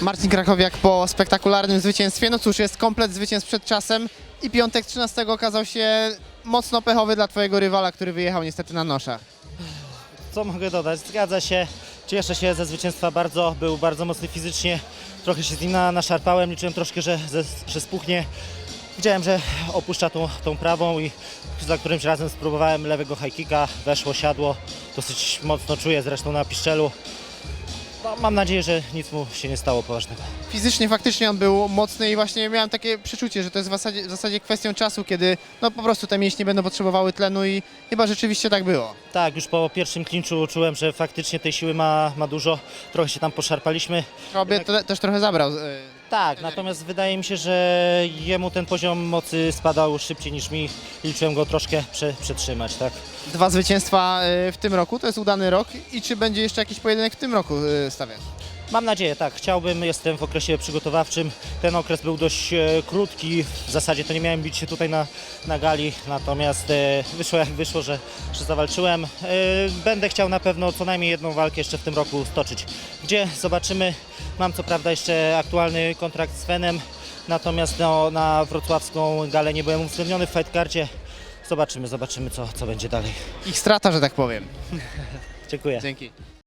Marcin Krakowiak po spektakularnym zwycięstwie. No cóż, jest komplet zwycięstw przed czasem i piątek 13 okazał się mocno pechowy dla twojego rywala, który wyjechał niestety na noszach. Co mogę dodać? Zgadza się. Cieszę się ze zwycięstwa bardzo. Był bardzo mocny fizycznie. Trochę się z nim na, naszarpałem. Liczyłem troszkę, że, że, że spuchnie. Widziałem, że opuszcza tą, tą prawą i za którymś razem spróbowałem lewego high kicka. Weszło, siadło. Dosyć mocno czuję zresztą na piszczelu. No, mam nadzieję, że nic mu się nie stało poważnego. Fizycznie faktycznie on był mocny i właśnie miałem takie przeczucie, że to jest w zasadzie, w zasadzie kwestią czasu, kiedy no po prostu te mięśnie będą potrzebowały tlenu i chyba rzeczywiście tak było. Tak, już po pierwszym klinczu czułem, że faktycznie tej siły ma, ma dużo. Trochę się tam poszarpaliśmy. Tobie to też trochę zabrał. e, Tak, natomiast wydaje mi się, że jemu ten poziom mocy spadał szybciej niż mi. Liczyłem go troszkę prze, przetrzymać, tak? Dwa zwycięstwa e, w tym roku, to jest udany rok i czy będzie jeszcze jakiś pojedynek w tym roku e, stawiać? Mam nadzieję, tak. Chciałbym, jestem w okresie przygotowawczym. Ten okres był dość e, krótki. W zasadzie to nie miałem bić się tutaj na, na gali, natomiast e, wyszło jak wyszło, że, że zawalczyłem. E, będę chciał na pewno co najmniej jedną walkę jeszcze w tym roku stoczyć. Gdzie zobaczymy. Mam co prawda jeszcze aktualny kontrakt z Fenem, natomiast no, na wrocławską galę nie byłem uwzględniony w fightcardzie. Zobaczymy, zobaczymy co, co będzie dalej. Ich strata, że tak powiem. Dziękuję. Dzięki.